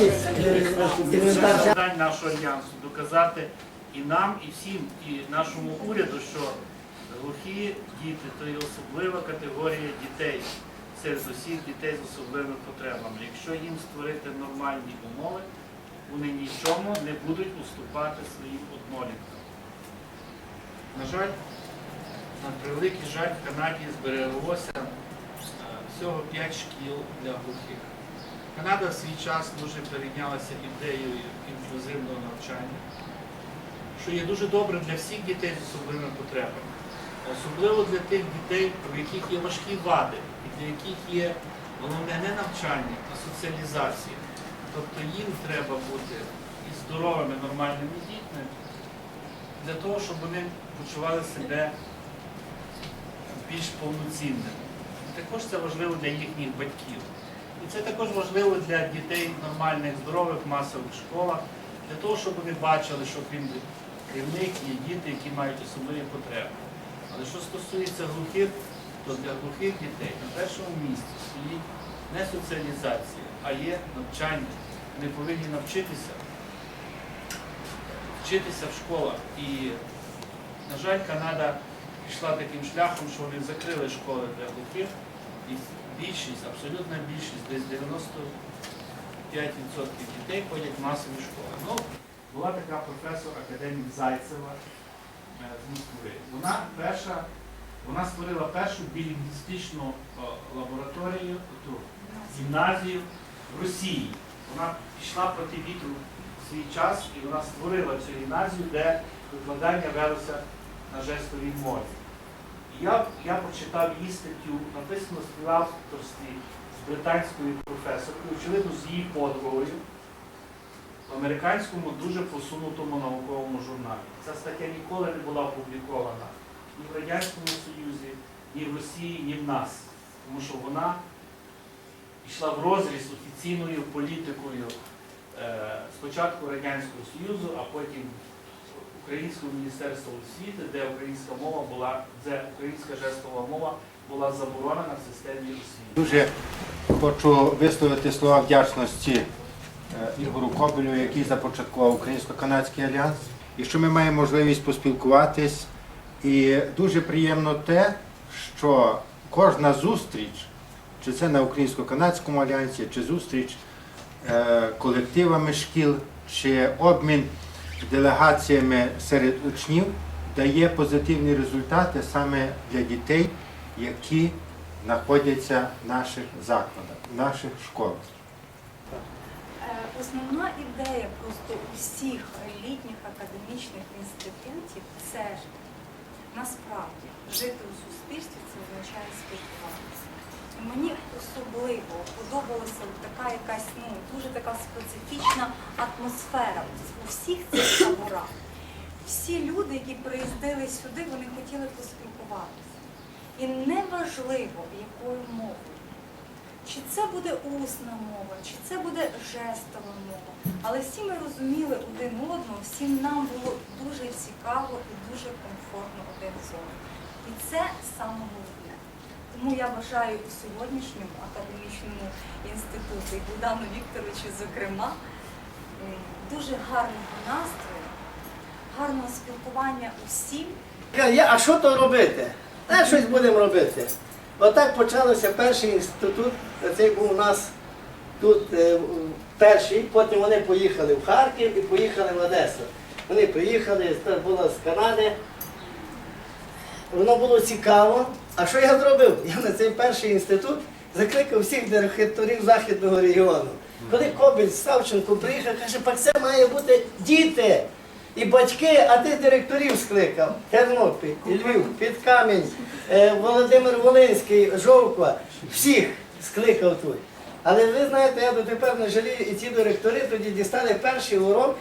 Елементарно. завдань нашого альянсу доказати і нам, і всім, і нашому уряду, що глухі діти то є особлива категорія дітей серед усіх дітей з особливими потребами. Якщо їм створити нормальні умови, вони нічому не будуть уступати своїм одноліткам. На жаль, на превеликий жаль, в Канаді збереглося е, всього 5 шкіл для глухих. Канада в свій час дуже перейнялася ідеєю інклюзивного навчання, що є дуже добре для всіх дітей з особливими потребами. Особливо для тих дітей, у яких є важкі вади, і для яких є головне не навчання, а соціалізація. Тобто їм треба бути і здоровими, нормальними дітьми для того, щоб вони почували себе більш повноцінними. Також це важливо для їхніх батьків. І це також важливо для дітей нормальних, здорових, масових школах, для того, щоб вони бачили, що крім, них є діти, які мають особливі потреби. Але що стосується глухих, то для глухих дітей на першому місці стоїть не соціалізація, а є навчання. Вони повинні навчитися, вчитися в школах. І, на жаль, Канада пішла таким шляхом, що вони закрили школи для глухих. І більшість, абсолютна більшість, десь 95% дітей ходять в масові школи. Ну, була така професор академік Зайцева е, з Москви. Вона перша, вона створила першу білінгвістичну лабораторію, ту гімназію в Росії. Вона пішла проти вітру в свій час і вона створила цю гімназію, де викладання велося на жестовій мові. Я, я прочитав її статтю, написану в співавторстві з британською професоркою, очевидно, з її подругою в американському дуже посунутому науковому журналі. Ця стаття ніколи не була опублікована ні в Радянському Союзі, ні в Росії, ні в нас. Тому що вона йшла в розріз офіційною політикою е, спочатку Радянського Союзу, а потім Українського міністерства освіти, де українська мова була, де українська жестова мова була заборонена в системі освіти. Дуже хочу висловити слова вдячності е, Ігору Кобелю, який започаткував Українсько-Канадський альянс, і що ми маємо можливість поспілкуватись. І дуже приємно те, що кожна зустріч, чи це на Українсько-Канадському альянсі, чи зустріч е, колективами шкіл, чи обмін делегаціями серед учнів, дає позитивні результати саме для дітей, які знаходяться в наших закладах, в наших школах. Е, Основна ідея просто усіх літніх академічних інститутів це насправді жити у суспільстві це означає спілкуватися. Мені особливо подобалася така якась ну дуже така специфічна атмосфера у всіх цих таборах. Всі люди, які приїздили сюди, вони хотіли поспілкуватися. І неважливо, якою мовою. Чи це буде усна мова, чи це буде жестова мова. Але всі ми розуміли один одного, всім нам було дуже цікаво і дуже комфортно один з одним. І це саме головне. Тому я бажаю і сьогоднішньому академічному інституту, і Богдану Вікторовичу, зокрема, дуже гарного настрою, гарного спілкування усім. А що то робити? Та щось будемо робити. Отак почалося перший інститут, цей був у нас тут е, перший, потім вони поїхали в Харків і поїхали в Одесу. Вони приїхали, це було з Канади. Воно було цікаво. А що я зробив? Я на цей перший інститут закликав всіх директорів Західного регіону. Коли Кобіль Савченко приїхав, каже, пак це має бути діти і батьки, а ти директорів скликав. Тернопіль, Львів, Підкамінь, е, Володимир Волинський, Жовква, всіх скликав тут. Але ви знаєте, я дотепер не жалію, і ці директори тоді дістали перший урок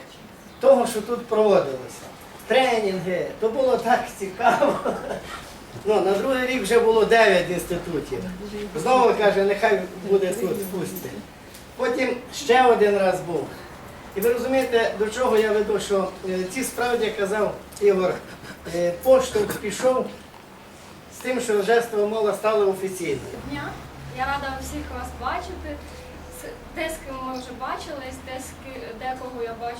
того, що тут проводилося. Тренінги, то було так цікаво. Ну, на другий рік вже було 9 інститутів. Знову каже, нехай буде тут пусти. Потім ще один раз був. І ви розумієте, до чого я веду, що е, ці справді казав Ігор, е, поштовх пішов з тим, що жестова мова стала офіційною. Я рада всіх вас бачити. С- Де з ким ми вже бачились, де з декого я бачу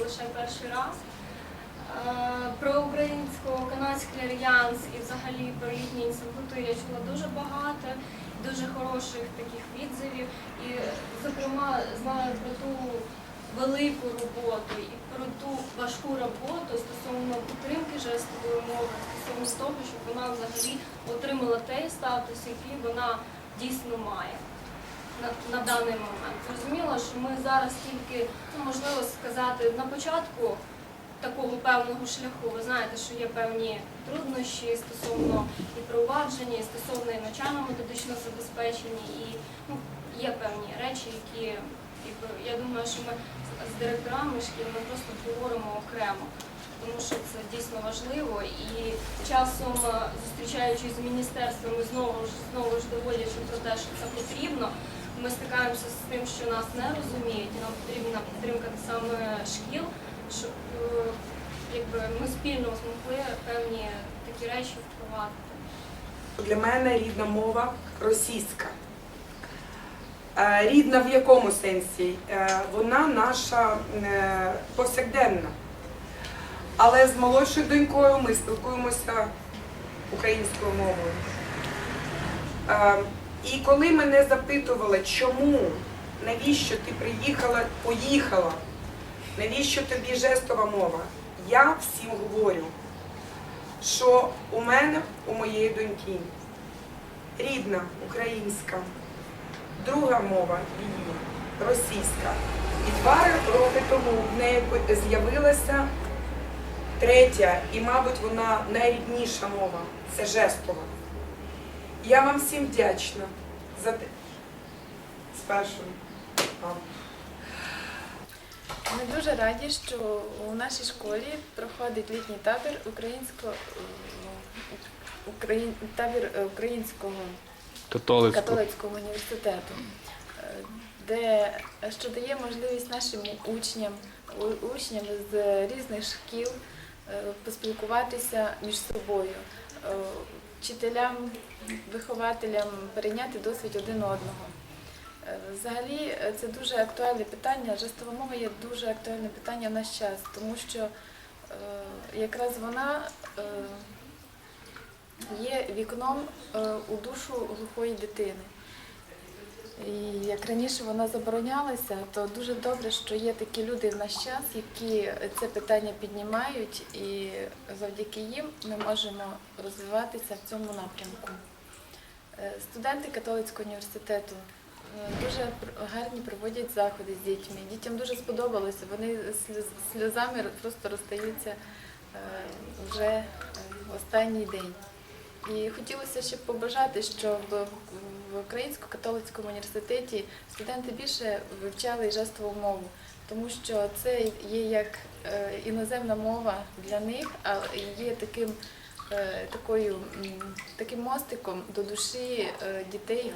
лише перший раз. Е, Про українсько-канадський альянс і взагалі про літні інститути я чула дуже багато, дуже хороших таких відзивів. І, зокрема, знаю про ту велику роботу і про ту важку роботу стосовно підтримки жестової мови, стосовно того, щоб вона взагалі отримала той статус, який вона дійсно має на, на даний момент. Зрозуміло, що ми зараз тільки, ну, можливо сказати, на початку такого певного шляху. Ви знаєте, що є певні труднощі стосовно і провадження, і стосовно і навчально-методичного забезпечення, і ну, є певні речі, які я думаю, що ми з- директорами шкіл ми просто поговоримо окремо. Тому що це дійсно важливо і часом е, зустрічаючись з міністерством і знову ж знову ж доводячи про те, що це потрібно, ми стикаємося з тим, що нас не розуміють, і нам потрібна підтримка саме шкіл, щоб е, якби ми спільно змогли певні такі речі впровадити. Для мене рідна мова російська. Е, Рідна в якому сенсі? Е, Вона наша повсякденна. Але з молодшою донькою ми спілкуємося українською мовою. І коли мене запитували, чому, навіщо ти приїхала, поїхала, навіщо тобі жестова мова, я всім говорю, що у мене, у моєї доньки, рідна українська, друга мова її російська. І два роки тому в неї з'явилася третя, і, мабуть, вона найрідніша мова це жестова. Я вам всім вдячна за те. Спершу. Ми дуже раді, що у нашій школі проходить літній табір українського Україн, табір е, українського Католицьку. католицького університету, е, де що дає можливість нашим учням, учням з різних шкіл е, поспілкуватися між собою, е, вчителям, вихователям перейняти досвід один одного. Е, Взагалі е, це дуже актуальне питання. Жестова мова є дуже актуальне питання в наш час, тому що е, якраз вона є вікном у душу глухої дитини. І як раніше вона заборонялася, то дуже добре, що є такі люди в наш час, які це питання піднімають, і завдяки їм ми можемо розвиватися в цьому напрямку. Студенти католицького університету дуже гарні проводять заходи з дітьми. Дітям дуже сподобалося. Вони сльозами просто розстаються е, вже е, в останній день. І хотілося ще побажати, щоб в Українсько-католицькому університеті студенти більше вивчали жестову мову, тому що це є як е, іноземна мова для них, а є таким, е, такою, таким мостиком до душі е, дітей